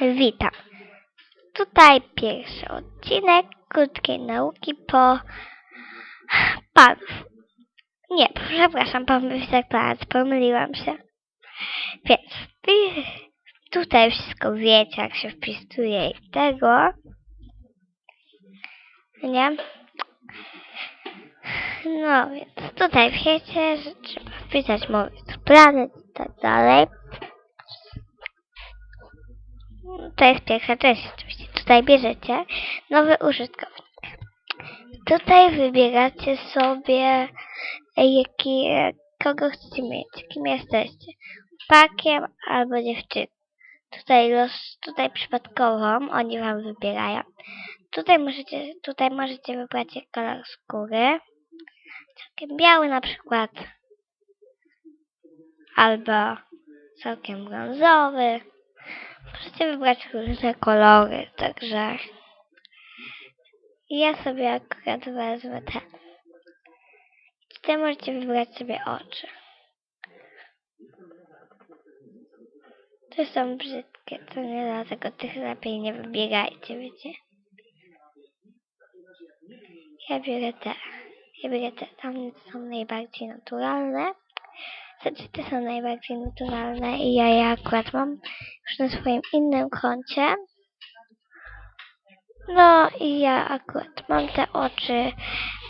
Witam. Tutaj pierwszy odcinek krótkiej nauki po panów. Nie, przepraszam, pan Planet, pomyliłam się. Więc tutaj wszystko wiecie, jak się wpisuje i tego. Nie? No więc tutaj wiecie, że trzeba wpisać Movie Planet i tak dalej. To jest pierwsza część oczywiście. Tutaj bierzecie nowy użytkownik. Tutaj wybieracie sobie e, jaki, e, kogo chcecie mieć, kim jesteście. Chłopakiem albo dziewczyną. Tutaj los, tutaj przypadkową oni wam wybierają. Tutaj możecie, tutaj możecie wybrać kolor skóry. Całkiem biały na przykład. Albo całkiem brązowy. Możecie wybrać różne kolory, także ja sobie akurat wezmę ten. Tutaj możecie wybrać sobie oczy. Te są brzydkie, to nie dlatego tych lepiej nie wybiegajcie, wiecie. Ja biorę te. Ja biorę te. Tam są najbardziej naturalne. Znaczy te są najbardziej naturalne i ja je akurat mam już na swoim innym koncie. No i ja akurat mam te oczy,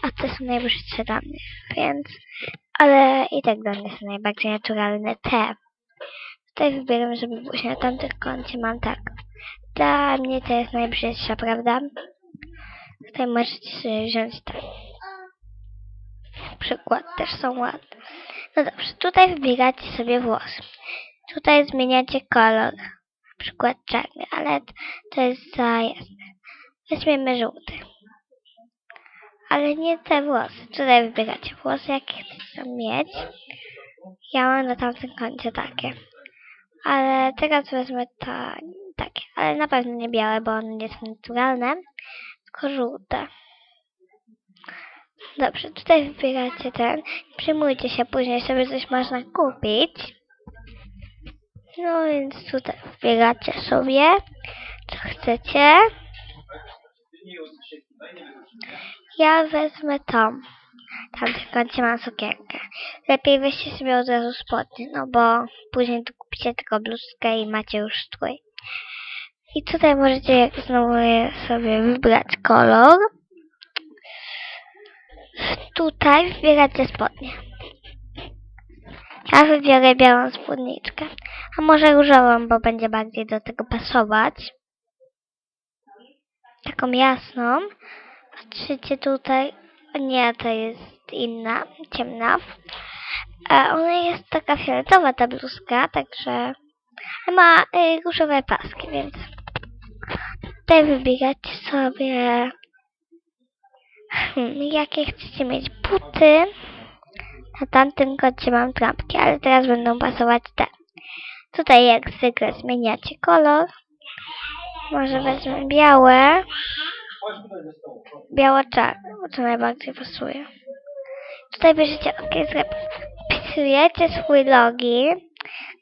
a te są najbrzydsze dla mnie, więc... Ale i tak dla mnie są najbardziej naturalne te. Tutaj wybieram, żeby właśnie na tamtym koncie mam tak. Dla mnie to jest najbrzydsza, prawda? Tutaj możecie sobie wziąć tak. Przykład też są ładne. No dobrze, tutaj wybieracie sobie włosy. Tutaj zmieniacie kolor. Na przykład czarny, ale to jest za jasne. Weźmiemy żółty. Ale nie te włosy. Tutaj wybieracie włosy, jakie chcecie mieć. Ja mam na tamtym końcu takie. Ale teraz wezmę ta, takie. Ale na pewno nie białe, bo one nie są naturalne. Tylko żółte. Dobrze, tutaj wybieracie ten. Przyjmujcie się, później sobie coś można kupić. No więc tutaj wybieracie sobie, co chcecie. Ja wezmę tą. Tam w kącie mam sukienkę. Lepiej weźcie sobie od razu spodnie, no bo później tu kupicie tylko bluzkę i macie już strój. I tutaj możecie znowu sobie wybrać kolor. Tutaj wybieracie spodnie. Ja wybiorę białą spódniczkę. A może różową, bo będzie bardziej do tego pasować. Taką jasną. Patrzycie tutaj. O nie, to jest inna, ciemna. A ona jest taka fioletowa ta bluzka, także ma y, różowe paski, więc tutaj wybieracie sobie hmm, jakie chcecie mieć buty. Na tamtym kocie mam trampki, ale teraz będą pasować te. Tutaj jak zwykle zmieniacie kolor. Może wezmę białe. Biało-czarne, bo to najbardziej pasuje. Tutaj bierzecie ok, wpisujecie swój login,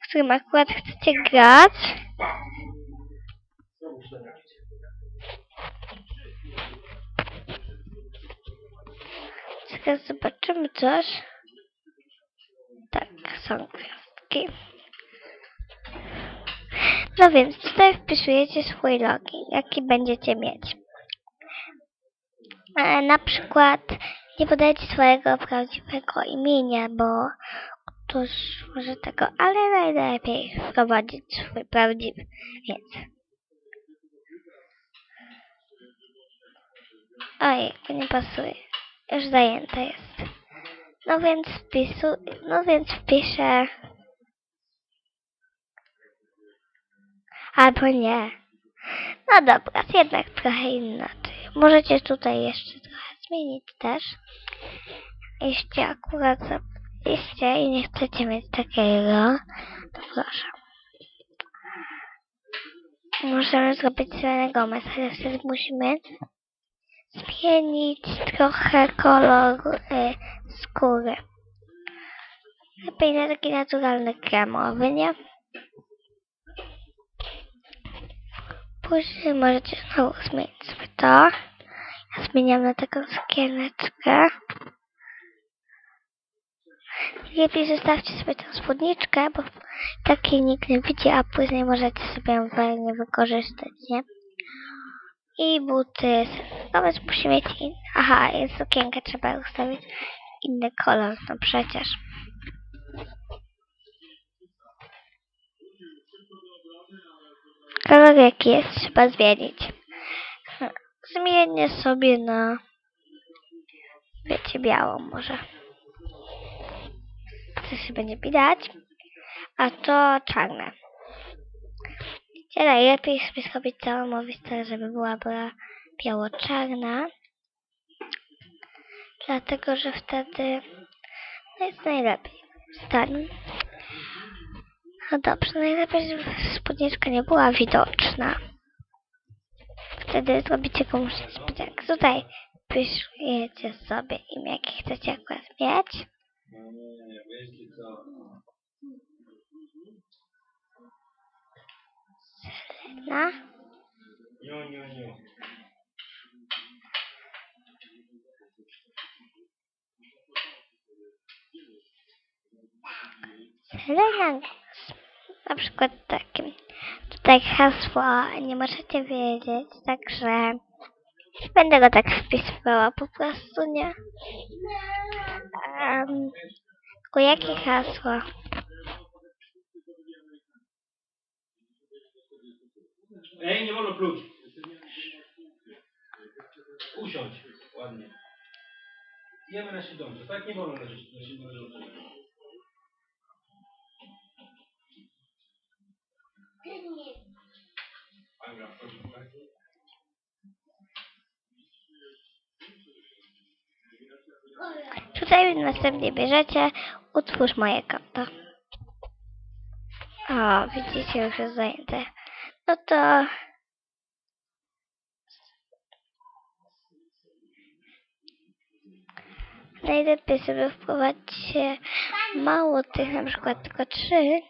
w którym akurat chcecie grać. Teraz zobaczymy coś. Tak, są gwiazdki. No więc tutaj wpisujecie swój login, jaki będziecie mieć. E, na przykład nie podajcie swojego prawdziwego imienia, bo ktoś może tego, ale najlepiej wprowadzić swój prawdziwy, więc. Ojej, nie pasuje. Już zajęte jest. No więc wpisu, no więc wpiszę. Albo nie. No dobra, jednak trochę inaczej. Możecie tutaj jeszcze trochę zmienić też. Jeśli akurat zapiszcie i nie chcecie mieć takiego, to proszę. Możemy zrobić Selena Gomez, ale wtedy musimy zmienić trochę kolor y, skóry. Lepiej na taki naturalny kremowy, nie? Później możecie znowu zmienić sobie to. Ja zmieniam na taką sukieneczkę. Lepiej zostawcie sobie tę spódniczkę, bo takiej nikt nie widzi, a później możecie sobie ją fajnie wykorzystać, nie? I buty. Więc musi mieć in... Aha, i sukienkę trzeba ustawić inny kolor, no przecież. Kolor jaki jest, trzeba zmienić. Zmienię sobie na wiecie, białą może. To się będzie widać. A to czarne. Wiecie, najlepiej sobie zrobić całą mowistę, żeby była, była biało-czarna. Dlatego, że wtedy no jest najlepiej. Stań. No dobrze, najlepiej, żeby spódniczka nie była widoczna. Wtedy zrobicie komuś niespodziankę. Tutaj piszecie sobie imię, jakie chcecie akurat mieć. Selena. Selena. Na przykład takim. Tutaj hasło nie możecie wiedzieć, także będę go tak wpisywała po prostu, nie? Um, jakie hasło? Ej, nie wolno pluć. Usiądź. Ładnie. Jemy na siedząco. Tak nie wolno leżeć na. Aga, Tutaj następnie bierzecie utwórz moje konto. O, widzicie, już jest zajęte. No to... Najlepiej sobie wprowadźcie mało tych, na przykład tylko trzy.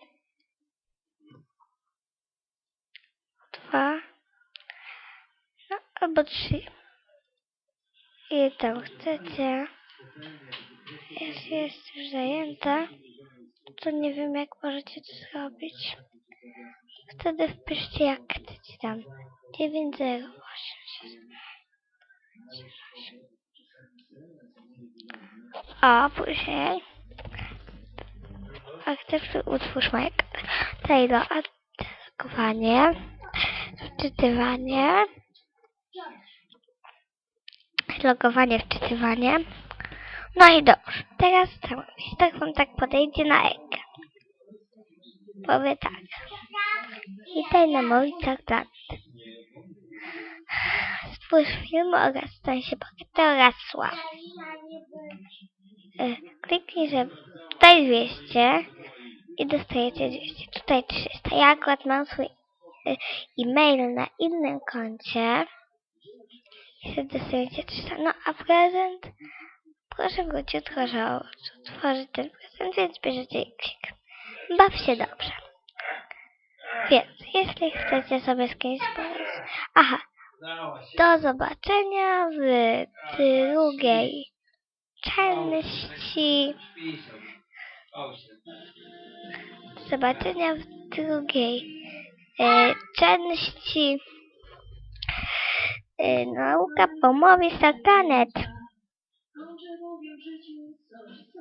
Dwa. No, albo trzy. I tam chcecie. Jeśli jest już zajęta, to nie wiem jak możecie to zrobić. Wtedy wpiszcie jak chcecie tam. 9087. A później akceptuj utwórz Tutaj do atakowanie, wczytywanie, logowanie, wczytywanie. No i dobrze, teraz jeśli tak wam tak podejdzie na ekran. Powie tak. Witaj na Mowicach Planet. Stwórz film oraz stań się bogaty oraz sławny. E, Kliknij, że tutaj 200 i dostajecie 200. Tutaj 300. Ja akurat mam swój e, e-mail na innym koncie. I dostajecie 300. No a prezent proszę króciutko, że otworzyć ten prezent, więc bierzecie i klik. Baw się dobrze. Więc, jeśli chcecie sobie z kimś pomóc... Aha, do zobaczenia w drugiej części. Do zobaczenia w drugiej e, części. E, nauka po mowie Satanet.